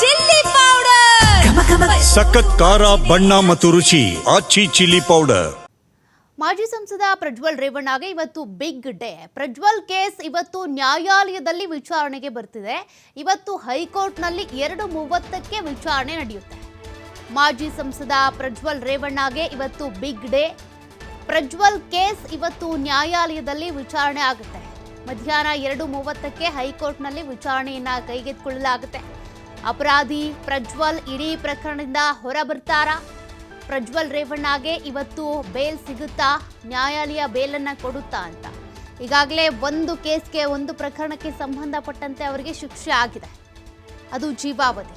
Chilli powder. ಸಖತ್ ಖಾರ ಬಣ್ಣ ಮತ್ತು ರುಚಿ ಆಚಿ ಚಿಲ್ಲಿ ಪೌಡರ್. ಮಾಜಿ ಸಂಸದ ಪ್ರಜ್ವಲ್ ರೇವಣ್ಣಗೆ ಇವತ್ತು ಬಿಗ್ ಡೇ. ಪ್ರಜ್ವಲ್ ಕೇಸ್ ಇವತ್ತು ನ್ಯಾಯಾಲಯದಲ್ಲಿ ವಿಚಾರಣೆಗೆ ಬರ್ತಿದೆ. ಇವತ್ತು ಹೈಕೋರ್ಟ್ನಲ್ಲಿ ಎರಡು ಮೂವತ್ತಕ್ಕೆ ವಿಚಾರಣೆ ನಡೆಯುತ್ತೆ. ಮಾಜಿ ಸಂಸದ ಪ್ರಜ್ವಲ್ ರೇವಣ್ಣಗೆ ಇವತ್ತು ಬಿಗ್ ಡೇ. ಪ್ರಜ್ವಲ್ ಕೇಸ್ ಇವತ್ತು ನ್ಯಾಯಾಲಯದಲ್ಲಿ ವಿಚಾರಣೆ ಆಗುತ್ತೆ. ಮಧ್ಯಾಹ್ನ ಎರಡು ಮೂವತ್ತಕ್ಕೆ ಹೈಕೋರ್ಟ್ನಲ್ಲಿ ವಿಚಾರಣೆಯನ್ನ ಕೈಗೆತ್ತಿಕೊಳ್ಳಲಾಗುತ್ತೆ. ಅಪರಾಧಿ ಪ್ರಜ್ವಲ್ ಇಡೀ ಪ್ರಕರಣದಿಂದ ಹೊರ ಬರ್ತಾರಾ ಪ್ರಜ್ವಲ್ ರೇವಣ್ಣಗೆ ಇವತ್ತು ಬೇಲ್ ಸಿಗುತ್ತಾ? ನ್ಯಾಯಾಲಯ ಬೇಲನ್ನು ಕೊಡುತ್ತಾ ಅಂತ. ಈಗಾಗಲೇ ಒಂದು ಕೇಸ್ಗೆ ಒಂದು ಪ್ರಕರಣಕ್ಕೆ ಸಂಬಂಧಪಟ್ಟಂತೆ ಅವರಿಗೆ ಶಿಕ್ಷೆ ಆಗಿದೆ. ಅದು ಜೀವಾವಧಿ.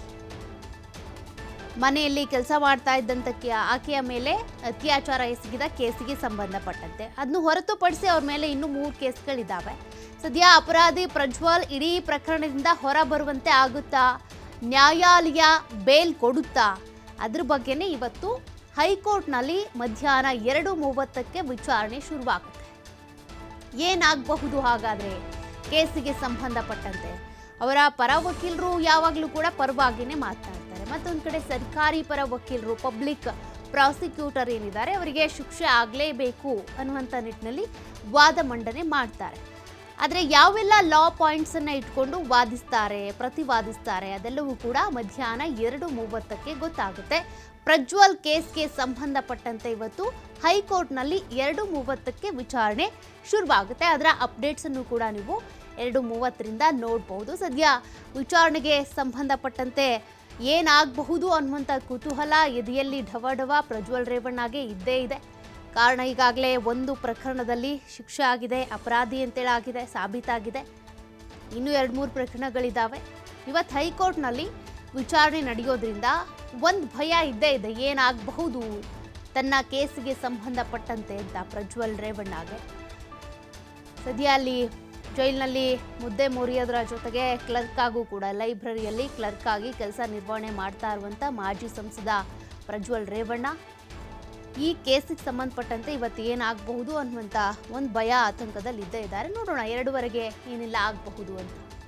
ಮನೆಯಲ್ಲಿ ಕೆಲಸ ಮಾಡ್ತಾ ಇದ್ದಂತಕ್ಕೆ ಆಕೆಯ ಮೇಲೆ ಅತ್ಯಾಚಾರ ಎಸಗಿದ ಕೇಸಿಗೆ ಸಂಬಂಧಪಟ್ಟಂತೆ. ಅದನ್ನು ಹೊರತುಪಡಿಸಿ ಅವ್ರ ಮೇಲೆ ಇನ್ನೂ ಮೂರು ಕೇಸ್ಗಳಿದ್ದಾವೆ ಸದ್ಯ ಅಪರಾಧಿ ಪ್ರಜ್ವಲ್ ಇಡೀ ಪ್ರಕರಣದಿಂದ ಹೊರ ಬರುವಂತೆ ಆಗುತ್ತಾ? ನ್ಯಾಯಾಲಯ ಬೇಲ್ ಕೊಡುತ್ತಾ? ಅದ್ರ ಬಗ್ಗೆನೇ ಇವತ್ತು ಹೈಕೋರ್ಟ್ನಲ್ಲಿ ಮಧ್ಯಾಹ್ನ ಎರಡು ಮೂವತ್ತಕ್ಕೆ ವಿಚಾರಣೆ ಶುರುವಾಗುತ್ತೆ. ಏನಾಗಬಹುದು ಹಾಗಾದ್ರೆ? ಕೇಸಿಗೆ ಸಂಬಂಧಪಟ್ಟಂತೆ. ಅವರ ಪರ ವಕೀಲರು ಯಾವಾಗಲೂ ಕೂಡ ಪರವಾಗಿನೇ ಮಾತನಾಡ್ತಾರೆ ಮತ್ತೊಂದು ಕಡೆ ಸರ್ಕಾರಿ ಪರ ವಕೀಲರು, ಪಬ್ಲಿಕ್ ಪ್ರಾಸಿಕ್ಯೂಟರ್ ಏನಿದ್ದಾರೆ, ಅವರಿಗೆ ಶಿಕ್ಷೆ ಆಗಲೇಬೇಕು ಅನ್ನುವಂಥ ನಿಟ್ಟಿನಲ್ಲಿ ವಾದ ಮಂಡನೆ ಮಾಡ್ತಾರೆ. ಆದರೆ ಯಾವೆಲ್ಲ ಲಾ ಪಾಯಿಂಟ್ಸ್ ಅನ್ನ ಇಟ್ಕೊಂಡು ವಾದಿಸ್ತಾರೆ, ಪ್ರತಿವಾದಿಸ್ತಾರೆ, ಅದೆಲ್ಲವೂ ಕೂಡ ಮಧ್ಯಾಹ್ನ ಎರಡು ಮೂವತ್ತಕ್ಕೆ ಗೊತ್ತಾಗುತ್ತೆ. ಪ್ರಜ್ವಲ್ ಕೇಸ್ಗೆ ಸಂಬಂಧಪಟ್ಟಂತೆ ಇವತ್ತು ಹೈಕೋರ್ಟ್ನಲ್ಲಿ ಎರಡು ಮೂವತ್ತಕ್ಕೆ ವಿಚಾರಣೆ ಶುರುವಾಗುತ್ತೆ. ಅದರ ಅಪ್ಡೇಟ್ಸ್ ಅನ್ನು ಕೂಡ ನೀವು ಎರಡು ಮೂವತ್ತರಿಂದ ನೋಡಬಹುದು ಸದ್ಯ. ವಿಚಾರಣೆಗೆ ಸಂಬಂಧಪಟ್ಟಂತೆ ಏನಾಗಬಹುದು ಅನ್ನುವಂಥ ಕುತೂಹಲ ಎದೆಯಲ್ಲಿ ಢವ ಢವ ಪ್ರಜ್ವಲ್ ರೇವಣ್ಣಗೆ ಇದ್ದೇ ಇದೆ. ಕಾರಣ ಈಗಾಗಲೇ ಒಂದು ಪ್ರಕರಣದಲ್ಲಿ ಶಿಕ್ಷೆ ಆಗಿದೆ, ಅಪರಾಧಿ ಅಂತೇಳಾಗಿದೆ ಸಾಬೀತಾಗಿದೆ. ಇನ್ನೂ ಎರಡು ಮೂರು ಪ್ರಕರಣಗಳಿದ್ದಾವೆ ಇವತ್ತು ಹೈಕೋರ್ಟ್ನಲ್ಲಿ ವಿಚಾರಣೆ ನಡೆಯೋದ್ರಿಂದ ಒಂದು ಭಯ ಇದ್ದೇ ಇದೆ, ಏನಾಗಬಹುದು ತನ್ನ ಕೇಸಿಗೆ ಸಂಬಂಧಪಟ್ಟಂತೆ ಅಂತ ಪ್ರಜ್ವಲ್ ರೇವಣ್ಣಗೆ ಸದ್ಯ ಅಲ್ಲಿ ಜೈಲಿನಲ್ಲಿ ಮುದ್ದೆ ಮುರಿಯೋದ್ರ ಜೊತೆಗೆ ಕ್ಲರ್ಕ್ ಆಗೂ ಕೂಡ ಲೈಬ್ರರಿಯಲ್ಲಿ ಕ್ಲರ್ಕ್ ಆಗಿ ಕೆಲಸ ನಿರ್ವಹಣೆ ಮಾಡ್ತಾ ಇರುವಂಥ ಮಾಜಿ ಸಂಸದ ಪ್ರಜ್ವಲ್ ರೇವಣ್ಣ. ಈ ಕೇಸಿಗೆ ಸಂಬಂಧಪಟ್ಟಂತೆ ಇವತ್ತು ಏನಾಗಬಹುದು ಅನ್ನುವಂಥ ಒಂದು ಭಯ ಆತಂಕದಲ್ಲಿ ಇದ್ದೇ ಇದ್ದಾರೆ. ನೋಡೋಣ, ಎರಡುವರೆಗೆ ಏನೆಲ್ಲ ಆಗಬಹುದು ಅಂತ.